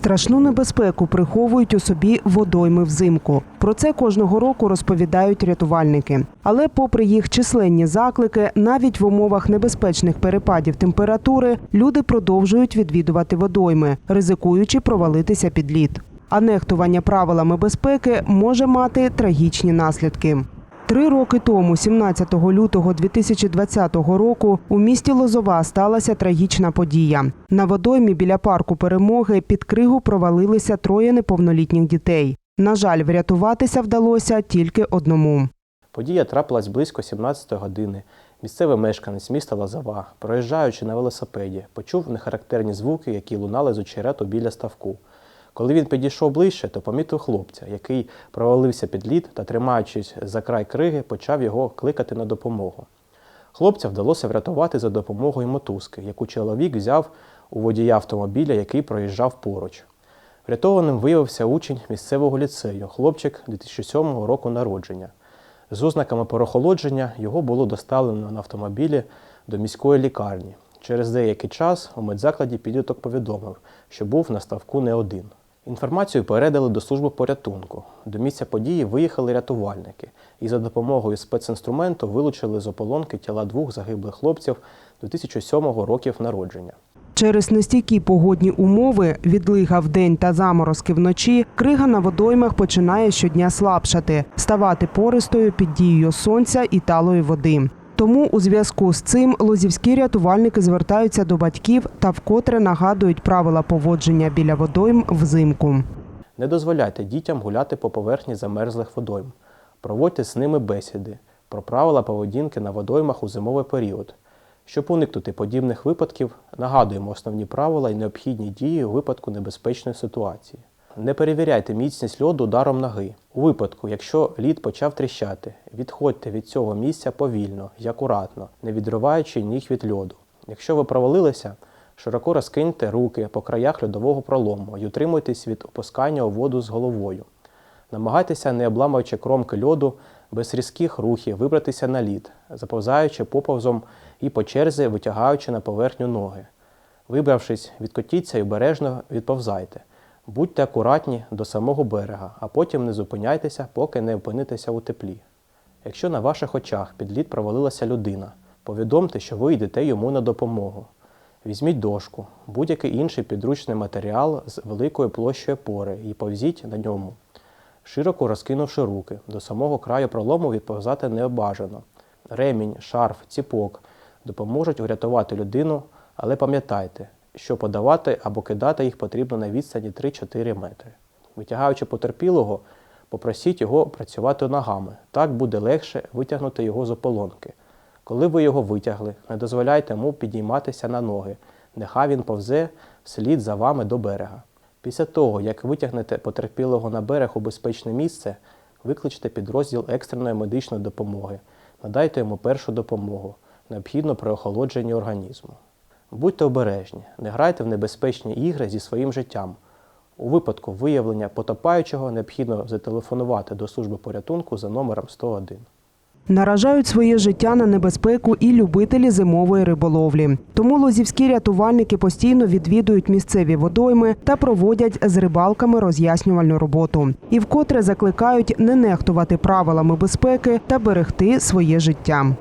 Страшну небезпеку приховують у собі водойми взимку. Про це кожного року розповідають рятувальники. Але, попри їх численні заклики, навіть в умовах небезпечних перепадів температури люди продовжують відвідувати водойми, ризикуючи провалитися під лід. А нехтування правилами безпеки може мати трагічні наслідки. Три роки тому, 17 лютого 2020 року, у місті Лозова сталася трагічна подія. На водоймі біля парку перемоги під кригу провалилися троє неповнолітніх дітей. На жаль, врятуватися вдалося тільки одному. Подія трапилась близько 17 години. Місцевий мешканець міста Лазова, проїжджаючи на велосипеді, почув нехарактерні звуки, які лунали з очерету біля ставку. Коли він підійшов ближче, то помітив хлопця, який провалився під лід та, тримаючись за край криги, почав його кликати на допомогу. Хлопця вдалося врятувати за допомогою мотузки, яку чоловік взяв у водія автомобіля, який проїжджав поруч. Врятованим виявився учень місцевого ліцею, хлопчик 2007 року народження. З ознаками переохолодження його було доставлено на автомобілі до міської лікарні. Через деякий час у медзакладі підліток повідомив, що був на ставку не один. Інформацію передали до служби порятунку. До місця події виїхали рятувальники і за допомогою спецінструменту вилучили з ополонки тіла двох загиблих хлопців 2007 років народження. Через нестійкі погодні умови, відлига вдень та заморозки вночі, крига на водоймах починає щодня слабшати, ставати пористою під дією сонця і талої води. Тому у зв'язку з цим лозівські рятувальники звертаються до батьків та вкотре нагадують правила поводження біля водойм взимку. Не дозволяйте дітям гуляти по поверхні замерзлих водойм. Проводьте з ними бесіди про правила поведінки на водоймах у зимовий період. Щоб уникнути подібних випадків, нагадуємо основні правила і необхідні дії у випадку небезпечної ситуації. Не перевіряйте міцність льоду ударом ноги. У випадку, якщо лід почав тріщати, відходьте від цього місця повільно і акуратно, не відриваючи ніг від льоду. Якщо ви провалилися, широко розкиньте руки по краях льодового пролому і утримуйтесь від опускання у воду з головою. Намагайтеся, не обламуючи кромки льоду, без різких рухів вибратися на лід, заповзаючи поповзом і по черзі витягаючи на поверхню ноги. Вибравшись, відкотіться і обережно відповзайте. Будьте акуратні до самого берега, а потім не зупиняйтеся, поки не опинитеся у теплі. Якщо на ваших очах під лід провалилася людина, повідомте, що ви йдете йому на допомогу. Візьміть дошку, будь-який інший підручний матеріал з великою площею пори і повзіть на ньому. Широко розкинувши руки, до самого краю пролому відповзати не бажано. Ремінь, шарф, ціпок допоможуть врятувати людину, але пам'ятайте, що подавати або кидати їх потрібно на відстані 3-4 метри. Витягаючи потерпілого, попросіть його працювати ногами. Так буде легше витягнути його з ополонки. Коли ви його витягли, не дозволяйте йому підійматися на ноги. Нехай він повзе вслід за вами до берега. Після того, як витягнете потерпілого на берег у безпечне місце, викличте підрозділ екстреної медичної допомоги, надайте йому першу допомогу, необхідно при охолодженні організму. Будьте обережні, не грайте в небезпечні ігри зі своїм життям. У випадку виявлення потопаючого необхідно зателефонувати до служби порятунку за номером 101. Наражають своє життя на небезпеку і любителі зимової риболовлі. Тому лозівські рятувальники постійно відвідують місцеві водойми та проводять з рибалками роз'яснювальну роботу. І вкотре закликають не нехтувати правилами безпеки та берегти своє життя.